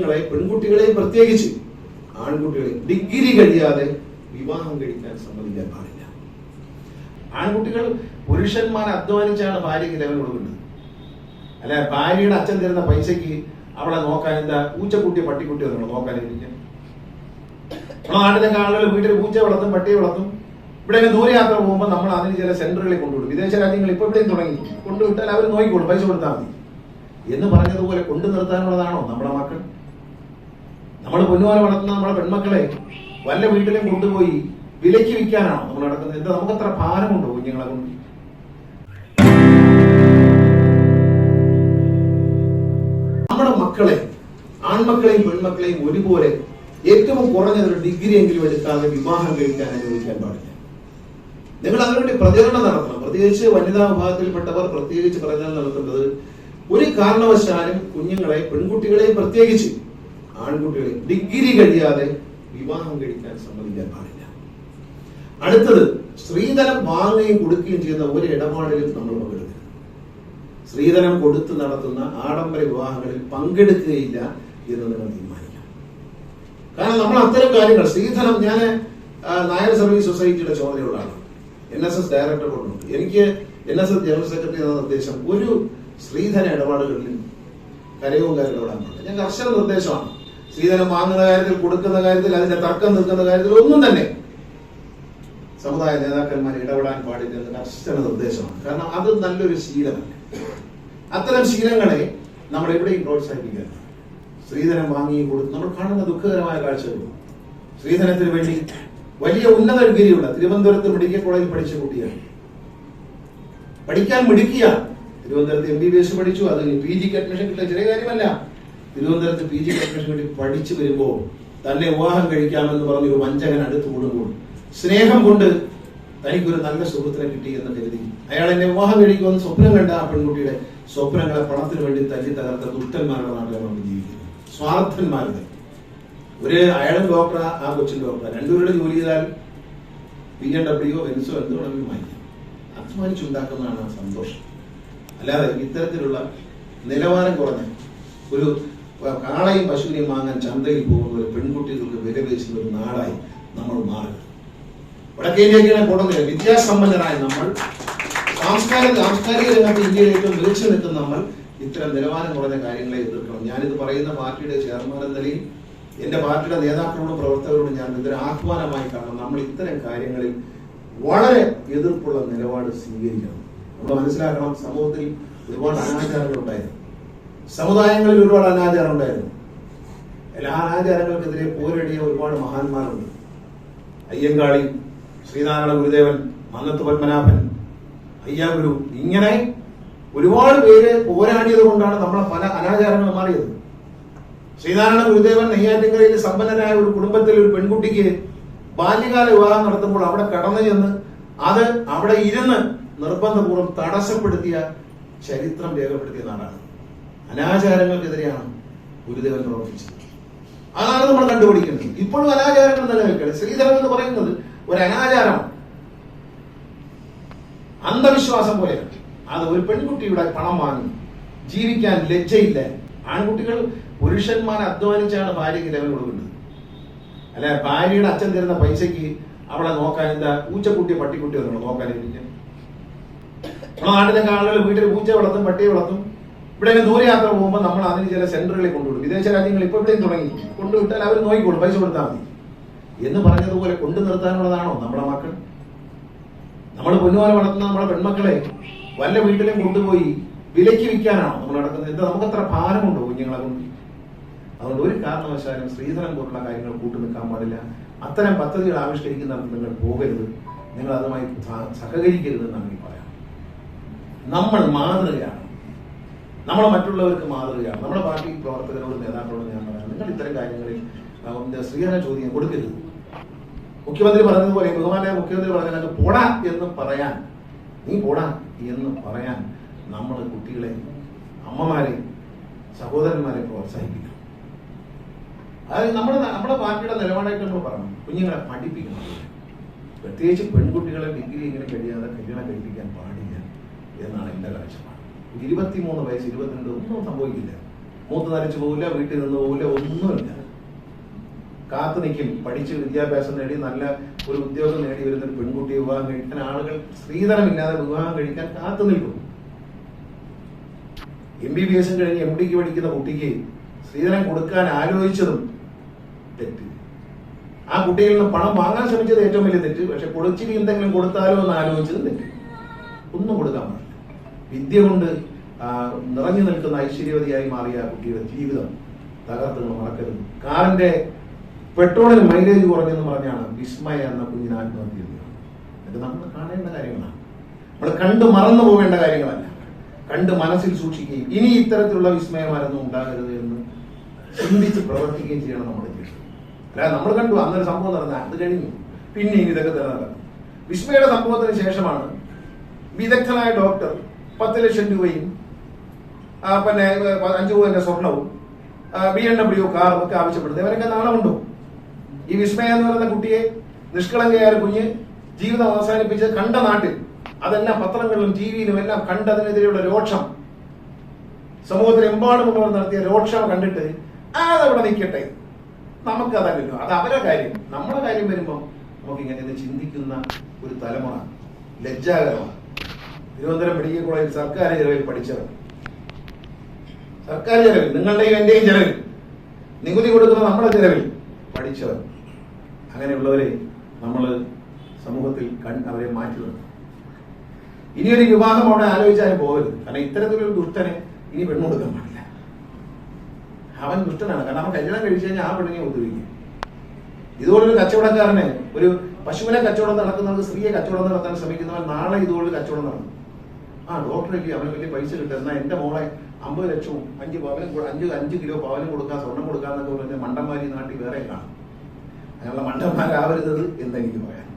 പെൺകുട്ടികളെയും പ്രത്യേകിച്ച് ആൺകുട്ടികളെ ഡിഗ്രി കഴിയാതെ വിവാഹം കഴിക്കാൻ സമ്മതിക്കാൻ പാടില്ല. ആൺകുട്ടികൾ പുരുഷന്മാർ അധ്വാനിച്ചാണ് ഭാര്യയ്ക്ക് ലെവൽ കൊടുക്കുന്നത്. അല്ല ഭാര്യയുടെ അച്ഛൻ തരുന്ന പൈസക്ക് അവളെ നോക്കാൻ എന്താ പൂച്ചക്കുട്ടിയോ പട്ടിക്കുട്ടിയോ നമ്മൾ നോക്കാനിരിക്കാൻ നമ്മുടെ നാട്ടിലൊക്കെ വീട്ടിൽ പൂച്ച വളർത്തും പട്ടിയെ വളർത്തും. ഇവിടെ ദൂരയാത്ര പോകുമ്പോൾ നമ്മൾ അതിന് ചില സെന്ററുകളിൽ കൊണ്ടുവിടും. വിദേശ രാജ്യങ്ങൾ ഇപ്പൊ ഇവിടെയും തുടങ്ങി. കൊണ്ടുവിട്ടാൽ അവർ നോക്കിക്കോളും പൈസ കൊടുത്താൽ മതി. എന്ന് പറഞ്ഞതുപോലെ കൊണ്ടു നിർത്താനുള്ളതാണോ നമ്മുടെ മക്കൾ? നമ്മൾ പൊന്നുപോലെ വളർത്തുന്ന നമ്മുടെ പെൺമക്കളെ വല്ല വീട്ടിലും കൊണ്ടുപോയി വിലയ്ക്ക് വിൽക്കാനാണോ നമ്മൾ നടക്കുന്നത്? എന്താ നമുക്ക് അത്ര ഭാരമുണ്ടോ കുഞ്ഞുങ്ങളെ കൊണ്ട്? നമ്മുടെ മക്കളെ ആൺമക്കളെയും പെൺമക്കളെയും ഒരുപോലെ ഏറ്റവും കുറഞ്ഞ ഒരു ഡിഗ്രി എങ്കിലും എടുക്കാതെ വിവാഹം കഴിക്കാൻ അനുവദിക്കാൻ പാടില്ല. നിങ്ങൾ അതിനുവേണ്ടി പ്രചരണം നടത്തണം. പ്രത്യേകിച്ച് വനിതാ വിഭാഗത്തിൽപ്പെട്ടവർ പ്രത്യേകിച്ച് പ്രചരണം നടത്തേണ്ടത് ഒരു കാരണവശാലും കുഞ്ഞുങ്ങളെ പെൺകുട്ടികളെയും പ്രത്യേകിച്ച് ആൺകുട്ടികളെ ഡിഗ്രി കഴിയാതെ വിവാഹം കഴിക്കാൻ സമ്മതിക്കാൻ പാടില്ല. അടുത്തത് സ്ത്രീധനം വാങ്ങുകയും കൊടുക്കുകയും ചെയ്യുന്ന ഒരു ഇടപാടിലും നമ്മൾ പങ്കെടുക്കരുത് സ്ത്രീധനം കൊടുത്ത് നടത്തുന്ന ആഡംബര വിവാഹങ്ങളിൽ പങ്കെടുക്കുകയില്ല എന്ന് നിങ്ങൾ തീരുമാനിക്കാം കാരണം നമ്മൾ അത്തരം കാര്യങ്ങൾ സ്ത്രീധനം ഞാൻ നായർ സർവീസ് സൊസൈറ്റിയുടെ ചുമതലയുള്ള ആളാണ്. എൻ എസ് എസ് ഡയറക്ടർ കൊണ്ടുണ്ട് എനിക്ക് N S S general secretary എന്ന നിർദ്ദേശം ഒരു സ്ത്രീധന ഇടപാടുകളിലും കരയവും കാര്യം പാടില്ല ഞാൻ കർശന നിർദ്ദേശമാണ്. സ്ത്രീധനം വാങ്ങുന്ന കാര്യത്തിൽ കൊടുക്കുന്ന കാര്യത്തിൽ അതിന്റെ തർക്കം നിൽക്കുന്ന കാര്യത്തിൽ ഒന്നും തന്നെ സമുദായ നേതാക്കന്മാർ ഇടപെടാൻ പാടില്ല എന്ന കർശന നിർദ്ദേശമാണ്. കാരണം അത് നല്ലൊരു ശീലമല്ല. അത്തരം ശീലങ്ങളെ നമ്മൾ എവിടെയും പ്രോത്സാഹിപ്പിക്കുക സ്ത്രീധനം വാങ്ങി കൊടുത്ത് നമ്മൾ കാണുന്ന ദുഃഖകരമായ കാഴ്ചകൾ. സ്ത്രീധനത്തിന് വേണ്ടി വലിയ ഉന്നത ഡിഗ്രിയുള്ള തിരുവനന്തപുരത്ത് മെഡിക്കൽ കോളേജിൽ പഠിച്ച കുട്ടിയാണ്. പഠിക്കാൻ മിടുക്കിയാണ്. തിരുവനന്തപുരത്ത് എം ബി ബി എസ് പഠിച്ചു. അത് പി ജിക്ക് അഡ്മിഷൻ കിട്ടിയ ചെറിയ കാര്യമല്ല. തിരുവനന്തപുരത്ത് പി ജി അഡ്മിഷൻ വേണ്ടി പഠിച്ചു വരുമ്പോൾ തന്നെ വിവാഹം കഴിക്കാമെന്ന് പറഞ്ഞ ഒരു വഞ്ചകൻ അടുത്ത് കൂടുമ്പോൾ സ്നേഹം കൊണ്ട് തനിക്കൊരു നല്ല സുഹൃത്തിനെ കിട്ടി എന്ന് കരുതി. അയാൾ എന്നെ വിവാഹം കഴിക്കുമെന്ന് സ്വപ്നം കണ്ട ആ പെൺകുട്ടിയുടെ സ്വപ്നങ്ങളെ പണത്തിന് വേണ്ടി തല്ലി തകർത്ത ദുഷ്ടന്മാരുടെ നാട്ടിലാണ് നമ്മൾ ജീവിക്കുന്നത്. സ്വാർത്ഥന്മാരുടെ. ഒരു അയാളും ഡോക്ടർ ആ കൊച്ചിൻ ഡോക്ടർ രണ്ടുപേരുടെ ജോലി ചെയ്താൽ പി എൻ ഡബ്ല്യു എൻസോ എന്തോ വേണമെങ്കിലും വാങ്ങിക്കാം. അധ്വാനിച്ചുണ്ടാക്കുന്നതാണ് സന്തോഷം. അല്ലാതെ ഇത്തരത്തിലുള്ള നിലവാരം കുറഞ്ഞ ഒരു കാളയും പശുവിനെയും വാങ്ങാൻ ചന്തയിൽ പോകുന്ന ഒരു പെൺകുട്ടികൾക്ക് വില പേശുന്ന ഒരു നാടായി നമ്മൾ മാറുക വടക്കേന്ത്യക്കാരെ പോകുന്നില്ല വിദ്യാസമ്പന്നരായ നമ്മൾ സാംസ്കാരിക സാംസ്കാരിക രംഗത്ത് ഇന്ത്യയിൽ ഏറ്റവും മികച്ചു നിൽക്കുന്ന നമ്മൾ ഇത്തരം നിലവാരം കുറഞ്ഞ കാര്യങ്ങളെ എതിർക്കണം. ഞാനിത് പറയുന്ന പാർട്ടിയുടെ ചെയർമാൻ എന്ന നിലയിൽ എന്റെ പാർട്ടിയുടെ നേതാക്കളോടും പ്രവർത്തകരോടും ഞാൻ ഇതൊരു ആഹ്വാനമായി കാണണം. നമ്മൾ ഇത്തരം കാര്യങ്ങളിൽ വളരെ എതിർപ്പുള്ള നിലപാട് സ്വീകരിക്കണം. നമ്മൾ മനസ്സിലാക്കണം സമൂഹത്തിൽ ഒരുപാട് അനാചാരങ്ങൾ ഉണ്ടായിരുന്നു സമുദായങ്ങളിൽ ഒരുപാട് അനാചാരം ഉണ്ടായിരുന്നു. എല്ലാ അനാചാരങ്ങൾക്കെതിരെ പോരടിയ ഒരുപാട് മഹാന്മാരുണ്ട്. അയ്യങ്കാളി ശ്രീനാരായണ ഗുരുദേവൻ മന്നത്ത് പത്മനാഭൻ അയ്യാഗുരു ഇങ്ങനെ ഒരുപാട് പേര് പോരാടിയത് കൊണ്ടാണ് നമ്മളെ പല അനാചാരങ്ങൾ മാറിയത്. ശ്രീനാരായണ ഗുരുദേവൻ നെയ്യാറ്റിൻകരയിൽ സമ്പന്നനായ ഒരു കുടുംബത്തിൽ ഒരു പെൺകുട്ടിക്ക് ബാല്യകാല വിവാഹം നടത്തുമ്പോൾ അവിടെ കടന്നു ചെന്ന് അത് അവിടെ ഇരുന്ന് നിർബന്ധപൂർവം തടസ്സപ്പെടുത്തിയ ചരിത്രം രേഖപ്പെടുത്തിയ നാടാണ്. അനാചാരങ്ങൾക്കെതിരെയാണ് ഗുരുദേവൻ പ്രവർത്തിച്ചത്. അതാണ് നമ്മൾ കണ്ടുപിടിക്കുന്നത്. ഇപ്പോഴും അനാചാരങ്ങൾ നിലനിൽക്കുന്നത് ശ്രീധരം എന്ന് പറയുന്നത് ഒരു അനാചാരമാണ്. അന്ധവിശ്വാസം പോലെയാണ്. അത് ഒരു പെൺകുട്ടിയുടെ പണം വാങ്ങി ജീവിക്കാൻ ലജ്ജയില്ല. ആൺകുട്ടികൾ പുരുഷന്മാരെ അധ്വാനിച്ചാണ് ഭാര്യയ്ക്ക് ലെവൽ കൊടുക്കുന്നത് അല്ല ഭാര്യയുടെ അച്ഛൻ തരുന്ന പൈസയ്ക്ക് അവളെ നോക്കാൻ എന്താ പൂച്ചക്കുട്ടിയോ പട്ടിക്കുട്ടിയോ നോക്കാൻ നോക്കാനിരിക്കാൻ നമ്മുടെ നാട്ടിലെ ആളുകൾ വീട്ടിൽ പൂച്ച വളർത്തും പട്ടിയെ വളർത്തും. ഇവിടെ ദൂരയാത്ര പോകുമ്പോൾ നമ്മൾ അതിന് ചില സെന്ററുകളിൽ കൊണ്ടുവിടും. വിദേശ രാജ്യങ്ങൾ ഇപ്പൊ ഇവിടെയും തുടങ്ങി. കൊണ്ടുവിട്ടാൽ അവർ നോക്കിക്കോളും പൈസ കൊടുത്താൽ മതി. എന്ന് പറഞ്ഞതുപോലെ കൊണ്ടു നിർത്താനുള്ളതാണോ നമ്മുടെ മക്കൾ? നമ്മൾ പൊന്നുപോലെ വളർത്തുന്ന നമ്മുടെ പെൺമക്കളെ വല്ല വീട്ടിലും കൊണ്ടുപോയി വിലയ്ക്ക് വിൽക്കാനാണോ നമ്മൾ നടക്കുന്നത്? എന്താ നമുക്ക് അത്ര ഭാരമുണ്ടോ കുഞ്ഞുങ്ങളെ കൊണ്ട്? അതുകൊണ്ട് ഒരു കാരണവശാലും സ്ത്രീധനം പോലുള്ള കാര്യങ്ങൾ കൂട്ടു നിൽക്കാൻ പാടില്ല. അത്തരം പദ്ധതികൾ ആവിഷ്കരിക്കുന്ന നിങ്ങൾ പോകരുത്. നിങ്ങൾ അതുമായി സഹകരിക്കരുത് എന്നാണ് പറയാം നമ്മൾ മാതൃകയാണ്. നമ്മൾ മറ്റുള്ളവർക്ക് മാതൃകയാണ് നമ്മുടെ പാർട്ടി പ്രവർത്തകരോട് നേതാക്കളോട് ഞാൻ പറയാം നിങ്ങൾ ഇത്തരം കാര്യങ്ങളിൽ സ്ത്രീധന ചോദ്യം കൊടുക്കരുത്. മുഖ്യമന്ത്രി പറഞ്ഞതുപോലെ ബഹുമാനായ മുഖ്യമന്ത്രി പറഞ്ഞാൽ പോടാ എന്ന് പറയാൻ നീ പോടാ എന്ന് പറയാൻ നമ്മൾ കുട്ടികളെ അമ്മമാരെ സഹോദരന്മാരെ പ്രോത്സാഹിപ്പിക്കണം. അതായത് നമ്മുടെ നമ്മുടെ പാർട്ടിയുടെ നിലപാടായിട്ട് നമ്മൾ പറഞ്ഞു കുഞ്ഞുങ്ങളെ പഠിപ്പിക്കണം. പ്രത്യേകിച്ച് പെൺകുട്ടികളെ ഡിഗ്രി ഇങ്ങനെ കഴിയാതെ കല്യാണം കഴിപ്പിക്കാൻ പാടില്ല എന്നാണ് എന്റെ കാഴ്ചപ്പാട്. ഇരുപത്തിമൂന്ന് വയസ്സ് ഇരുപത്തിരണ്ട് ഒന്നും സംഭവിക്കില്ല. മൂത്ത് നരച്ചു പോകില്ല വീട്ടിൽ നിന്ന് പോകില്ല ഒന്നുമില്ല. കാത്തു നിൽക്കും. പഠിച്ച് വിദ്യാഭ്യാസം നേടി നല്ല ഒരു ഉദ്യോഗം നേടി വരുന്ന ഒരു പെൺകുട്ടിയെ വിവാഹം കഴിക്കാൻ ആളുകൾ സ്ത്രീധനമില്ലാതെ വിവാഹം കഴിക്കാൻ കാത്തു നിൽക്കും. എം ബി ബി എസും കഴിഞ്ഞ് എം ഡിക്ക് പഠിക്കുന്ന കുട്ടിക്ക് സ്ത്രീധനം കൊടുക്കാൻ ആലോചിച്ചതും തെറ്റ് ആ കുട്ടിയിൽ നിന്ന് പണം വാങ്ങാൻ ശ്രമിച്ചത് ഏറ്റവും വലിയ തെറ്റ്. പക്ഷെ കൊടുച്ചിരി എന്തെങ്കിലും കൊടുത്താലോ എന്ന് ആലോചിച്ചത് തെറ്റ് ഒന്നും കൊടുക്കാൻ പാടില്ല. വിദ്യ കൊണ്ട് നിറഞ്ഞു നിൽക്കുന്ന ഐശ്വര്യവതിയായി മാറിയ കുട്ടിയുടെ ജീവിതം തകർത്തുകൾ മറക്കരുത്. കാറിന്റെ പെട്രോളിന് മൈലേജ് കുറഞ്ഞെന്ന് പറഞ്ഞാണ് വിസ്മയ എന്ന കുഞ്ഞിന് ആത്മഹത്യ ഇത് നമ്മൾ കാണേണ്ട കാര്യങ്ങളാണ്. നമ്മൾ കണ്ട് മറന്നു പോകേണ്ട കാര്യങ്ങളല്ല. കണ്ട് മനസ്സിൽ സൂക്ഷിക്കുകയും ഇനി ഇത്തരത്തിലുള്ള വിസ്മയമാരൊന്നും ഉണ്ടാകരുത് എന്ന് ചിന്തിച്ച് പ്രവർത്തിക്കുകയും ചെയ്യണം നമ്മുടെ ജീവിതം. നമ്മൾ കണ്ടു അന്നൊരു സംഭവം നടന്ന അത് കഴിഞ്ഞു. പിന്നെ ഇനി ഇതൊക്കെ തന്നെ നടക്കും വിസ്മയുടെ സംഭവത്തിന് ശേഷമാണ് വിദഗ്ധനായ ഡോക്ടർ ലക്ഷം രൂപയും പിന്നെ അഞ്ചു പവന്റെ സ്വർണവും ബി എം ഡബ്ല്യു കാറും ഒക്കെ ആവശ്യപ്പെടുന്നത്. ഇവരൊക്കെ നാണമുണ്ടോ? ഈ വിസ്മയ എന്ന് പറയുന്ന കുട്ടിയെ നിഷ്കളങ്കയായ കുഞ്ഞ് ജീവിതം അവസാനിപ്പിച്ച് കണ്ട നാട്ടിൽ അതെല്ലാം പത്രങ്ങളിലും ടി വിയിലും എല്ലാം കണ്ടതിനെതിരെയുള്ള രോക്ഷം സമൂഹത്തിലെമ്പാടുമുള്ളവർ നടത്തിയ രോക്ഷം കണ്ടിട്ട് അതവിടെ നിൽക്കട്ടെ. നമുക്ക് അതല്ലോ അത് അവരുടെ കാര്യം. നമ്മുടെ കാര്യം വരുമ്പോൾ നമുക്ക് ഇങ്ങനെ ചിന്തിക്കുന്ന ഒരു തലമുറ ലജ്ജാകരമാണ്. തിരുവനന്തപുരം മെഡിക്കൽ കോളേജിൽ സർക്കാർ ചെലവിൽ പഠിച്ചവർ സർക്കാർ ചെലവിൽ നിങ്ങളുടെയും എന്റെയും ചെലവിൽ നികുതി കൊടുക്കുന്ന നമ്മുടെ ചെലവിൽ പഠിച്ചവർ അങ്ങനെയുള്ളവരെ നമ്മൾ സമൂഹത്തിൽ കൺ- അവരെ മാറ്റി നിർത്തണം. ഇനിയൊരു വിവാഹം അവിടെ ആലോചിച്ചാലും പോകരുത്. കാരണം ഇത്തരത്തിലൊരു ദുഷ്ടനെ ഇനി പെണ്ണു കൊടുക്കാൻ പാടില്ല. അവൻ ദുഷ്ടനാണ്. കാരണം അവൻ കല്യാണം കഴിച്ചു കഴിഞ്ഞാൽ ആ പെണ്ണിനെ ഉപദ്രവിക്കും ഇതുപോലൊരു കച്ചവടക്കാരന് ഒരു പശുവിനെ കച്ചവടം നടക്കുന്നവർക്ക് സ്ത്രീയെ കച്ചവടം നടത്താൻ ശ്രമിക്കുന്നവൻ നാളെ ഇതുപോലെ കച്ചവടം നടക്കും ആ ഡോക്ടറേക്ക് അവന് വലിയ പൈസ കിട്ടും. എന്നാൽ എന്റെ മോളെ അമ്പത് ലക്ഷവും അഞ്ച് പവനും അഞ്ച് അഞ്ച് കിലോ പവനും കൊടുക്കാൻ സ്വർണം കൊടുക്കാന്നൊക്കെ പറഞ്ഞ മണ്ടന്മാരി നാട്ടിൽ വേറെ കാണും. അങ്ങനെയുള്ള മണ്ടന്മാരാവരുത് എന്താ എനിക്ക് പറയാം.